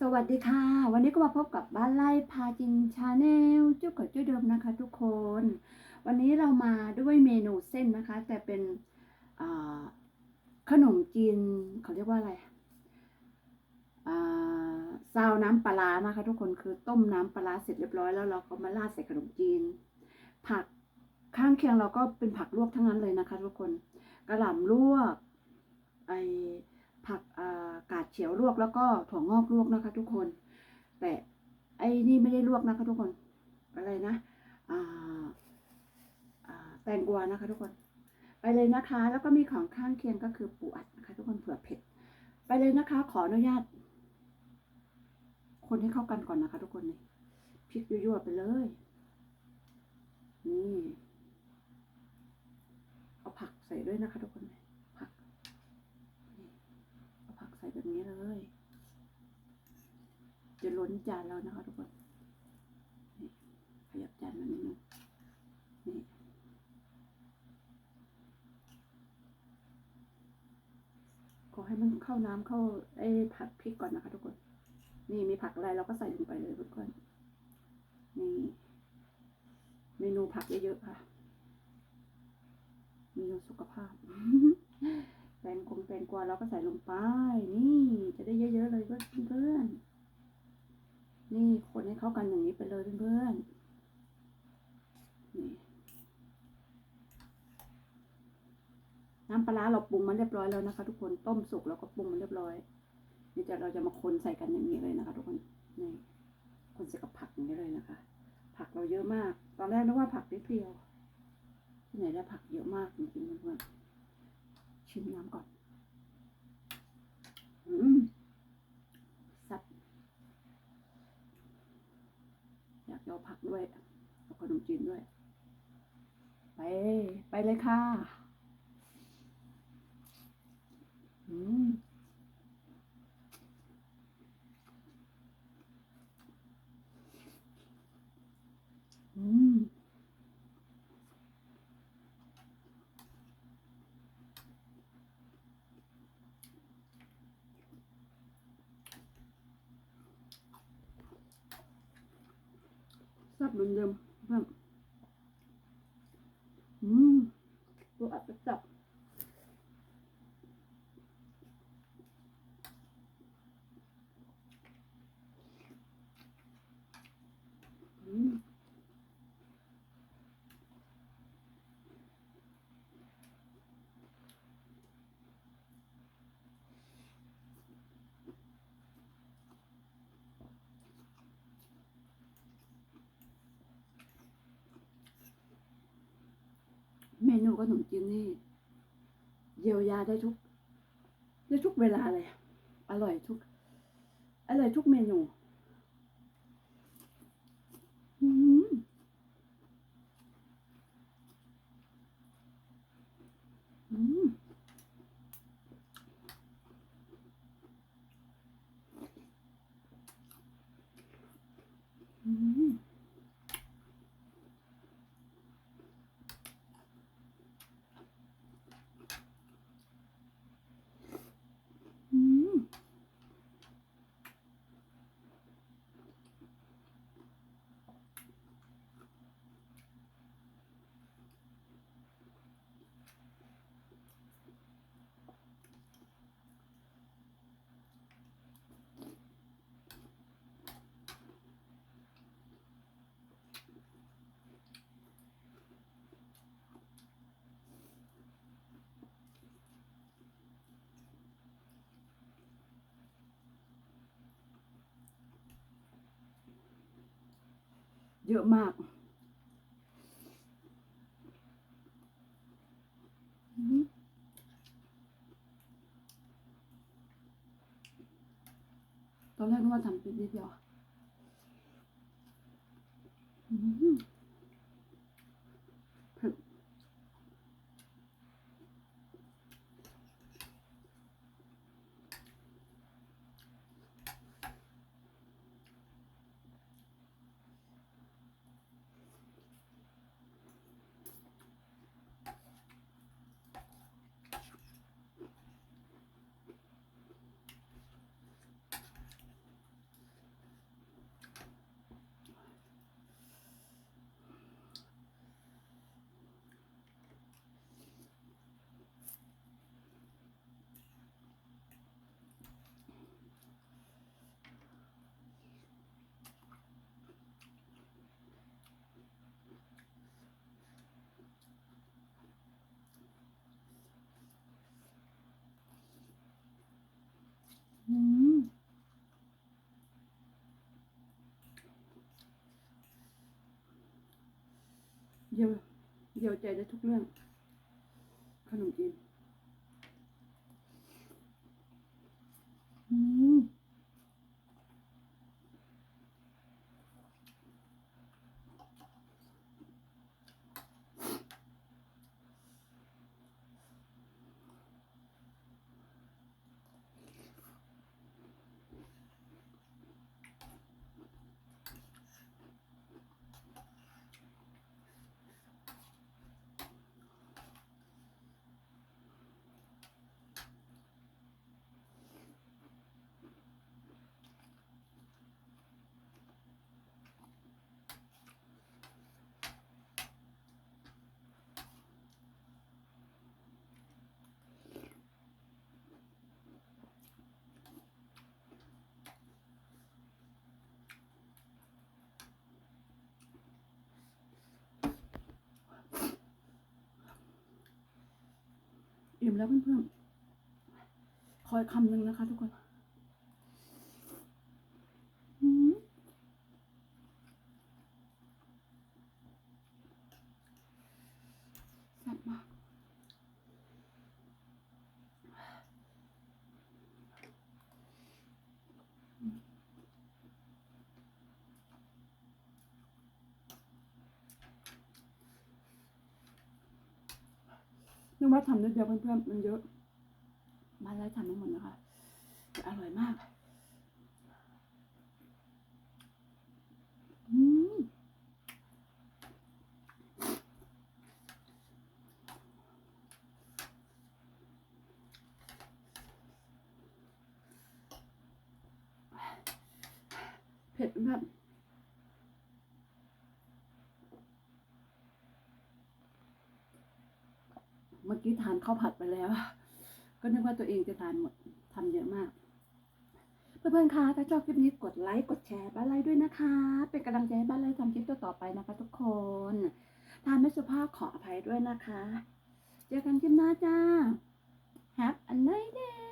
สวัสดีค่ะ วันนี้ก็มาพบกับบ้านไร่พาจินชาแนลจุกกับจุ้ยเดิมนะคะ ทุกคน วันนี้เรามาด้วยเมนูเส้นนะคะ แต่เป็นขนมจีนเขาเรียกว่าอะไรซาวน้ำปลาร้านะคะ ทุกคนคือต้มน้ำปลาร้าเสร็จเรียบร้อยแล้วเราก็มาราดใส่ขนมจีน ผักข้างเคียงเราก็เป็นผักลวกทั้งนั้นเลยนะคะ ทุกคนกระหล่ำลวกไอ ผักอากาดเฉียวลวกแล้วก็ถั่วงอกลวกนะคะ ทุกคน แต่ไอ้นี่ไม่ได้ลวกนะคะทุกคน อะไรนะแตงกวานะคะ ทุกคน ไปเลยนะคะ แล้วก็มีของข้างเคียงก็คือปูอัดนะคะ ทุกคนเผื่อเผ็ด ไปเลยนะคะ ขออนุญาต คนให้เข้ากันก่อนนะคะ ทุกคนนี่พริกยั่วๆไปเลยนี่เอาผักใส่ด้วยนะคะ ทุกคนผัก เอาผักใส่ แบบนี้เลย จะล้นจานแล้วนะคะทุกคนขยับจานมานิดนึงนี่ขอให้มันเข้าน้ำเข้าไอ้ผัดพริกก่อนนะคะทุกคน นี่มีผักอะไรเราก็ใส่ลงไปเลยทุกคนนี่เมนูผักเยอะๆค่ะ เมนูสุขภาพ แตงกงแตงกวาเราก็ใส่ลงไป นี่จะได้เยอะๆเลยเพื่อนๆนี่คนให้เข้ากันอย่างนี้ไปเลยเพื่อนๆนี่น้ำปลาร้าเราปรุงมันเรียบร้อยแล้วนะคะ ทุกคนต้มสุกแล้วก็ปรุงมันเรียบร้อยนี่จะเราจะมาคนใส่กันอย่างนี้เลยนะคะ ทุกคนนี่คนใส่กับผักอย่างนี้เลยนะคะ ผักเราเยอะมาก ตอนแรกนึกว่าผักนิดเดียวที่ไหนได้ผักเยอะมากจริงๆเพื่อนๆ ชิมน้ำก่อนอืมสับอยากเอาผักด้วยเอาขนมจีนด้วย ไป ไปเลยค่ะ อืม อืม แซ่บเหมือนเดิมเพื่อนอืมตัวอัดจะจับอืมเมนู ขนมจีนนี่เยียวยาได้ทุกได้ทุกเวลาเลย อร่อยทุก อร่อยทุกเมนู อืมอืมอืมอืม เยอะมาก ตอนแรกนึกว่าทำเป็นนิดเดียวอืม ดียวเดียวใจได้ทุกเรื่อง ขนมจีนอืม อิ่มแล้วเพื่อนๆคอยคำหนึ่งนะคะทุกคนอืมแซ่บมาก นึกว่าทำนิดเดียวเพื่อนๆมันเยอะ มาแล้วทำไม่หมดนะคะอร่อยมากเผ็ดแบบเมื่อ กี้ทานข้าวผัดไปแล้ว ก็นึกว่าตัวเองจะทานหมดทำเยอะมาก เพื่อนๆคะถ้าชอบคลิปนี้กดไลค์กดแชร์บ้านไลด้วยนะคะ เป็นกำลังใจให้บ้านไลทำคลิปต่อๆไปนะคะ ทุกคนทานไม่สุภาพขออภัยด้วยนะคะ เจอกันคลิปหน้าจ้า Have a nice day